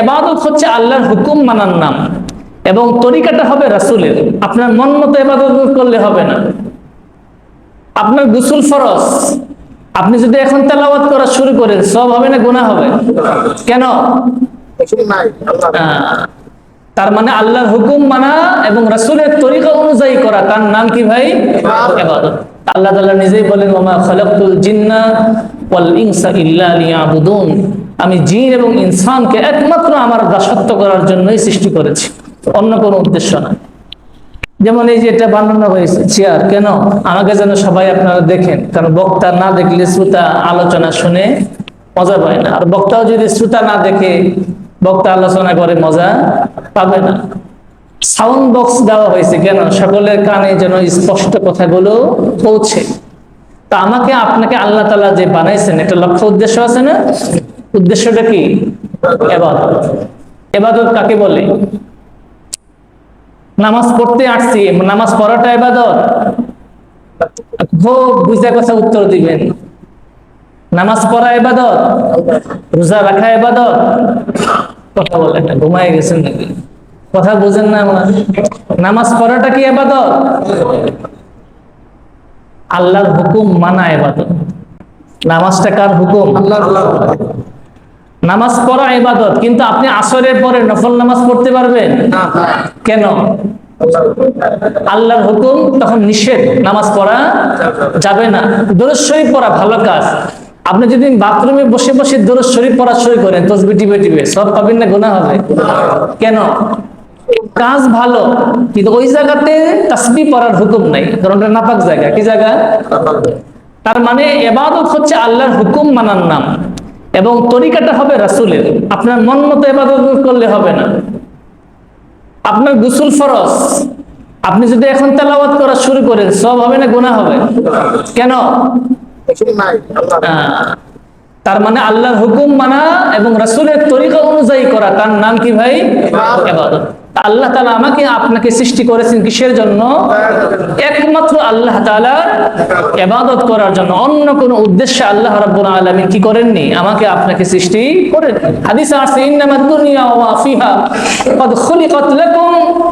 এবাদত হচ্ছে আল্লাহর হুকুম মানার নাম। এবং তরিকাটা হবে রাসূলের। আপনার মন মতো এবাদত করলে হবে না। আপনার গুসুল ফরজ। আপনি যদি এখন তেলাওয়াত করা শুরু করেন, সব হবে না, গুনাহ হবে? কেন? তার মানে আল্লাহর হুকুম মানা এবং রাসূলের তরিকা অনুযায়ী করা। তার নাম কি ভাই? ইবাদত আল্লাহ তাআলা নিজেই বলেন ওমা খালাকতুল জিন্না ওয়াল ইনসা ইল্লা লিয়াবুদুন। আমি জিন এবং ইনসানকে একমাত্র আমার দাসত্ব করার জন্যই সৃষ্টি করেছি। অন্য কোনো উদ্দেশ্য না। যেমন এই যে এটা বানানো হয়েছে, চেয়ার, কেন? আমাকে যেন সবাই আপনারা দেখেন, কারণ বক্তা না দেখলে শ্রোতা আলোচনা শুনে মজা পায় না। আর বক্তাও যদি শ্রোতা না দেখে, বক্তা আলোচনা করে মজা পাবে না। সাউন্ড বক্স দেওয়া হয়েছে, কেন? সকলের কানে যেন স্পষ্ট কথাগুলো পৌঁছে। তা আমাকে, আপনাকে আল্লাহ তালা যে বানাইছেন, এটা লক্ষ্য উদ্দেশ্য আছে না? উদ্দেশ্যটা কি? এবাদত। এবাদত কাকে বলে? নামাজ পড়তে আসছি, নামাজ পড়াটা এবাদত? খুব বুঝা কথা উত্তর দিবেন। নামাজ পড়া এবাদত? রোজা রাখা এবাদত? কথা বলেন না, ঘুমায় গেছেন নাকি? কথা বুঝেন না আমার। নামাজ পড়াটা কি এবাদত? আল্লাহর হুকুম মানা এবাদত। নামাজটা কার হুকুম। নামাজ পড়া ইবাদত কিন্তু আপনি আসরের পরে নফল নামাজ পড়তে পারবেন? কেন? আল্লাহর হুকুম তখন নিষেধ নামাজ পড়া যাবে না। দরজ শরীফ পড়া ভালো কাজ। আপনি যদি বাথরুমে বসে বসে দরজ শরীফ পড়া শুরু করেন তসবি টিপে টিপে সব পাবেন না গুনাহ হবে। কেন? কাজ ভালো কিন্তু ওই জায়গাতে তাসবি পড়ার হুকুম নাই। কারণ ওটা নাপাক জায়গা। কি জায়গা। তার মানে এবাদত হচ্ছে আল্লাহর হুকুম মানার নাম। এবং তরিকাটা হবে রাসুলের। আপনার মন মতো এবাদত করলে হবে না। আপনার গুসুল ফরস আপনি যদি এখন তেলাওয়াত করা শুরু করেন সব হবে না গোনা হবে? কেন? আহ, তার মানে আল্লাহর হুকুম মানা এবং রাসুলের তরিকা অনুযায়ী করা তার নাম কি ভাই? ইবাদত। আল্লাহ তালা আমাকে আপনাকে সৃষ্টি করেছেন কিসের জন্য? একমাত্র আল্লাহ তাআলা এবাদত করার জন্য। অন্য কোনো উদ্দেশ্যে আল্লাহ রাব্বুল আলামিন কি করেননি? আমাকে আপনাকে সৃষ্টি করেন হাদিসে লাকুম।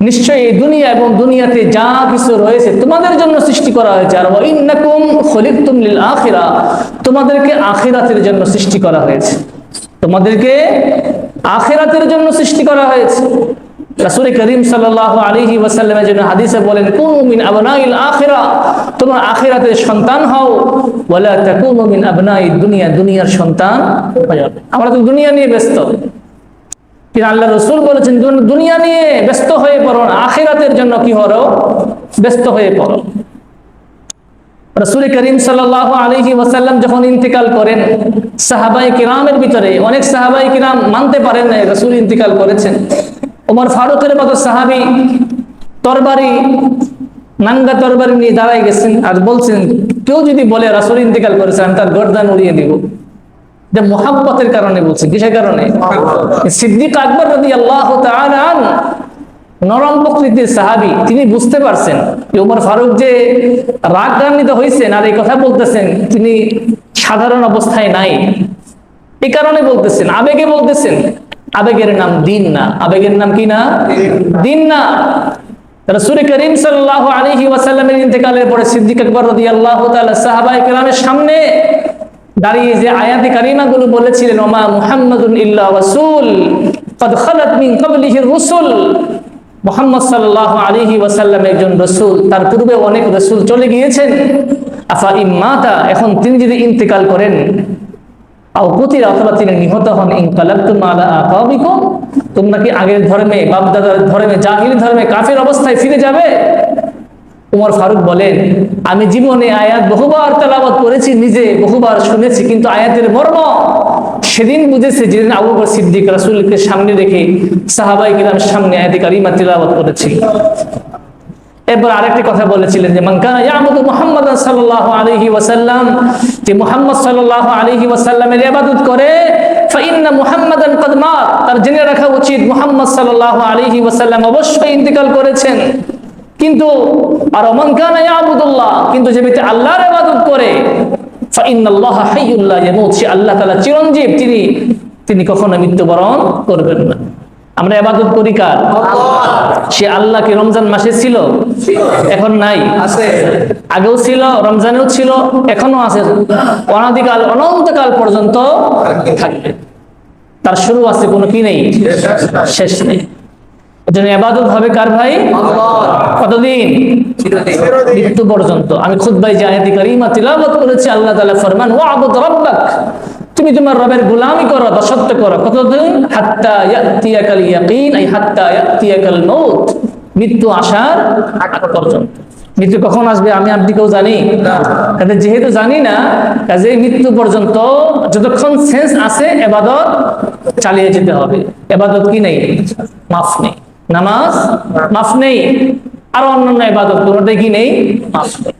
নিশ্চয়ই এই দুনিয়া এবং দুনিয়াতে যা কিছু রয়েছে তোমাদের জন্য সৃষ্টি করা হয়েছে। আর ইন্নাকুম খলিকতুম লিল আখিরা। তোমাদেরকে আখিরাতের জন্য সৃষ্টি করা হয়েছে। তোমাদেরকে আখিরাতের জন্য সৃষ্টি করা হয়েছে। রাসূল করিম সাল্লাল্লাহু আলাইহি ওয়াসাল্লামের জন্য হাদিসে বলেন, কুনু মিন আবনাইল আখিরা তোমরা আখিরাতের সন্তান হও। ওয়ালা তাকুনু মিন আবনাই দুনিয়া দুনিয়ার সন্তান আমরা তো দুনিয়া নিয়ে ব্যস্ত। কিন্তু আল্লাহ রসুল বলেছেন, দুনিয়া নিয়ে ব্যস্ত হয়ে পড়ো আখেরাতের জন্য কি হরো ব্যস্ত হয়ে পড়ো। রসুল করিম সাল্লাহ আলহি ওয়াসাল্লাম যখন ইন্তিকাল করেন সাহাবাই কিরামের ভিতরে অনেক সাহাবাই কিরাম মানতে পারেন না রসুল ইন্তিকাল করেছেন। ওমর ফারুকের মতো সাহাবি তরবারি নাঙ্গা তরবারি নিয়ে দাঁড়ায় গেছেন আর বলছেন কেউ যদি বলে রাসুল ইন্তিকাল করেছে আমি তার গর্দান উড়িয়ে দিব। যে মোহাব্বতের কারণে বলছে। কিসের কারণে? সিদ্দিক আকবর রদি আল্লাহ নরম প্রকৃতির সাহাবি, তিনি বুঝতে পারছেন ওমর ফারুক যে রাগান্বিত হয়েছেন আর এই কথা বলতেছেন, তিনি সাধারণ অবস্থায় নাই। এ কারণে বলতেছেন, আবেগে বলতেছেন, আবেগের নাম দিন না। আবেগের নাম কি না? দিন না। রসুল করিম সাল্লাহ আলহি ওয়াসাল্লামের ইন্তেকালের পরে সিদ্দিক আকবর রদি আল্লাহ সাহাবা ইকরামের সামনে দাঁড়িয়ে যে আয়াতি কারিমাগুলো বলেছিলেন, ওমা মুহাম্মদুল ইল্লা রাসূল, কদ খালাত মিন ক্বাবলিহি রুসুল। মুহাম্মদ সাল্লাল্লাহু আলাইহি ওয়াসাল্লাম একজন রসুল, তার পূর্বে অনেক রসুল চলে গিয়েছেন। আফা ইম্মাতা এখন তিনি যদি ইন্তেকাল করেন অথবা তিনি নিহত হন ইনকালাবতুম আলা আকাবিকুম, তোমরা কি আগের ধর্মে, বাপদাদার ধর্মে, জাহিলি ধর্মে কাফের অবস্থায় ফিরে যাবে? উমর ফারুক বলেন, আমি জীবনে আয়াত বহুবার তেলাওয়াত করেছি, নিজে বহুবার শুনেছি, কিন্তু আয়াতের মর্ম সেদিন বুঝেছে যেদিন আবু বকর সিদ্দিক রাসূলকে সামনে রেখে সাহাবাই কিরাম সামনে আয়াতে কারিমা তেলাওয়াত করেছি। এরপর আরেকটি কথা বলেছিলেন যে মানকানা ইয়াবুদু মুহাম্মাদ সাল্লাল্লাহু আলাইহি ওয়াসাল্লাম যে মুহাম্মদ সাল্লাল্লাহু আলাইহি ওয়াসাল্লামের ইবাদত করে ফাইন্না মুহাম্মাদান কদ মাত তার জেনে রাখা উচিত মুহাম্মদ সাল্লাল্লাহু আলাইহি ওয়াসাল্লাম অবশ্যই ইন্তেকাল করেছেন। কিন্তু, আর অমনকানা ইয়াবুদুল্লাহ কিন্তু যে ব্যক্তি আল্লাহর ইবাদত করে ফাইন্নাল্লাহ হাইয়ুল ইয়ামুত। সে আল্লাহ তাআলা চিরঞ্জীব তিনি তিনি কখনো মৃত্যুবরণ করবেন না। আমরা এবাদত করি কার? সে আল্লাহ কি রমজান মাসে ছিল এখন নাই। আছে। আগেও ছিল রমজানেও ছিল এখনও আছে। অনাদিকাল অনন্তকাল পর্যন্ত থাকবে। তার শুরু আছে কোনো কি নেই? শেষ নেই। এজন্য হবে কার ভাই? কতদিন? মৃত্যু পর্যন্ত। আমি খুদ ভাই যে কারিমা তিলাবত করেছি আল্লাহ তাআলা ফরমান ওয়া আবুদ রাব্বাক। তুমি তোমার রবের গোলামি করো দাসত্ব করো। কতদিন? হাত্তা ইয়াতিয়াকাল ইয়াকিন আই হাত্তা ইয়াতিয়াকাল মউত মৃত্যু আসার আগ পর্যন্ত। মৃত্যু কখন আসবে আমি আপনি কেউ জানি কাজে যেহেতু জানি না কাজে মৃত্যু পর্যন্ত যতক্ষণ সেন্স আছে এবাদত চালিয়ে যেতে হবে। এবাদত কি নেই? মাফ নেই। নামাজ মাফ নেই। আর অন্যান্য এবাদত কোনোটাই কি নেই মাফ নেই।